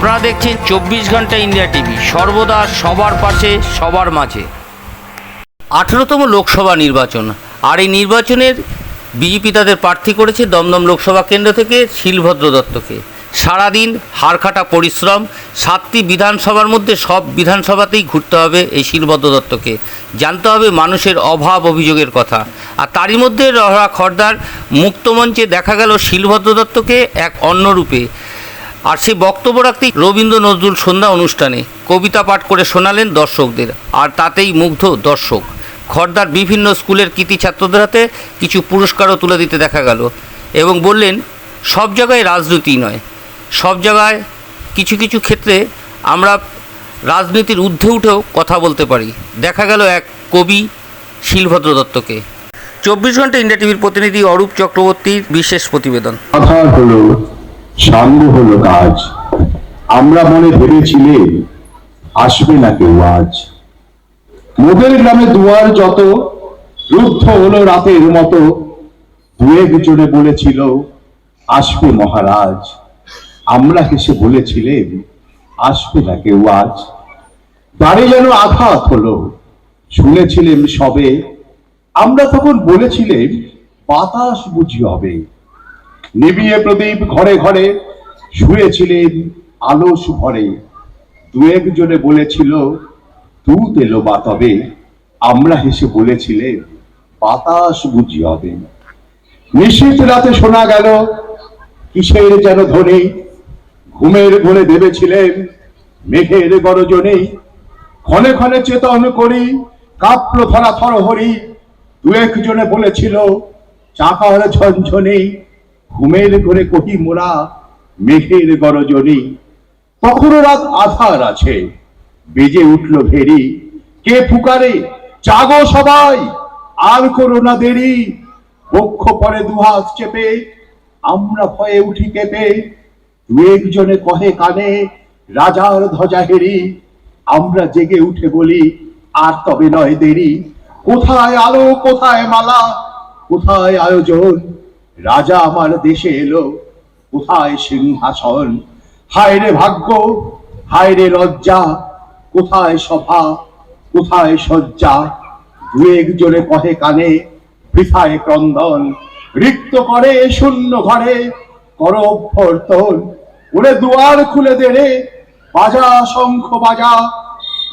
আপনারা দেখছেন চব্বিশ ঘণ্টা ইন্ডিয়া টিভি, সর্বদা সবার পাশে, সবার মাঝে। আঠেরোতম লোকসভা নির্বাচন, আর এই নির্বাচনের বিজেপি তাদের প্রার্থী করেছে দমদম লোকসভা কেন্দ্র থেকে শিলভদ্র দত্তকে। সারাদিন হাড়খাটা পরিশ্রম, সাতটি বিধানসভার মধ্যে সব বিধানসভাতেই ঘুরতে হবে এই শিলভদ্র দত্তকে। জানতে হবে মানুষের অভাব অভিযোগের কথা। আর তারই মধ্যে রহরা খর্দার মুক্তমঞ্চে দেখা গেল শিলভদ্র দত্তকে এক অন্য রূপে আর সেই বক্তব্য রাখতেই রবীন্দ্র নজরুল সন্ধ্যা অনুষ্ঠানে কবিতা পাঠ করে শোনালেন দর্শকদের। আর তাতেই মুগ্ধ দর্শক। খর্দার বিভিন্ন স্কুলের কৃতি ছাত্রদের হাতে কিছু পুরস্কারও তুলে দিতে দেখা গেল এবং বললেন, সব জায়গায় রাজনীতি নয়। সব জায়গায় কিছু কিছু ক্ষেত্রে আমরা রাজনীতির ঊর্ধ্বে উঠেও কথা বলতে পারি। দেখা গেল এক কবি, শিলভদ্র দত্তকে। চব্বিশ ঘণ্টা ইন্ডিয়া টিভির প্রতিনিধি অরূপ চক্রবর্তীর বিশেষ প্রতিবেদন। সাঙ্গ হলো কাজ। আমরা মনে ভেবেছিলেন আসবে না কেউ আজ। মোদের গ্রামে দুয়ার যত, রুদ্ধ হলো রাতের মতো। দু একজনে বলেছিল, আসবে মহারাজ। আমরা হেসে বলেছিলেন আসবে না কেউ আজ। দ্বারে যেন আঘাত হলো শুনেছিলেন সবে। আমরা তখন বলেছিলেন বাতাস বুঝি হবে। নিবিয়ে প্রদীপ ঘরে ঘরে শুয়েছিলেন আলস ভরে। দু একজনে বলেছিল দুধ এলো বা তবে, আমরা হেসে বলেছিলেন, বাতাস বুঝি হবে। নিশ্চিত রাতে শোনা গেল, কিসের যেন ধ্বনি। ঘুমের ঘরে ভেবেছিলেন, মেঘের গরজনে। ক্ষণে ক্ষণে চেতন করি কাপ্র ধরা থর হরি দু একজনে বলেছিল, চাকার ঝনঝনে ঘুমের ঘরে কহি মোরা মেঘের গরজনী তখনও রাত আধার আছে? বেজে উঠল ভেরি, কে ফুকারে? জাগো সবাই, আর করো না দেরি। বক্ষ পরে দুহাত চেপে, আমরা ভয়ে উঠি কেঁপে। দু একজনে কহে কানে, রাজার ধ্বজা হেরি, আমরা জেগে উঠে বলি, আর তবে নয় দেরি। কোথায় আলো, কোথায় মালা, কোথায় আয়োজন? রাজা আমার দেশে এলো। কোথায় সিংহাসন? হায় রে ভাগ্য হায় রে লজ্জা, কোথায় সভা, কোথায় শয্যা? দু একজনে কহে কানে, বৃথায় ক্রন্দন। রিক্ত করে শূন্য ঘরে, কর ওরে দুয়ার খুলে দে রে, বাজা শঙ্খ বাজা।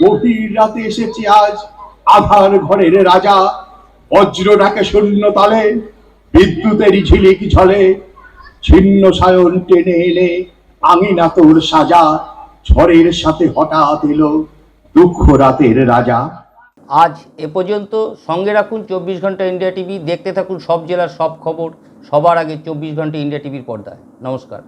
গভীর রাতে এসেছি আজ আধার ঘরের রাজা। বজ্র ডাকে শূন্য তালে বিদ্যুতেরই ঝিলিক ঝলে, ছিন্ন সায়ন টেনে এনে আঙিনা তোর সাজা, ঝড়ের সাথে হঠাৎ এলো দুঃখ রাতের রাজা। আজ এ পর্যন্ত সঙ্গে রাখুন চব্বিশ ঘণ্টা ইন্ডিয়া টিভি, দেখতে থাকুন সব জেলার সব খবর, সবার আগে চব্বিশ ঘণ্টা ইন্ডিয়া টিভির পর্দায়। নমস্কার।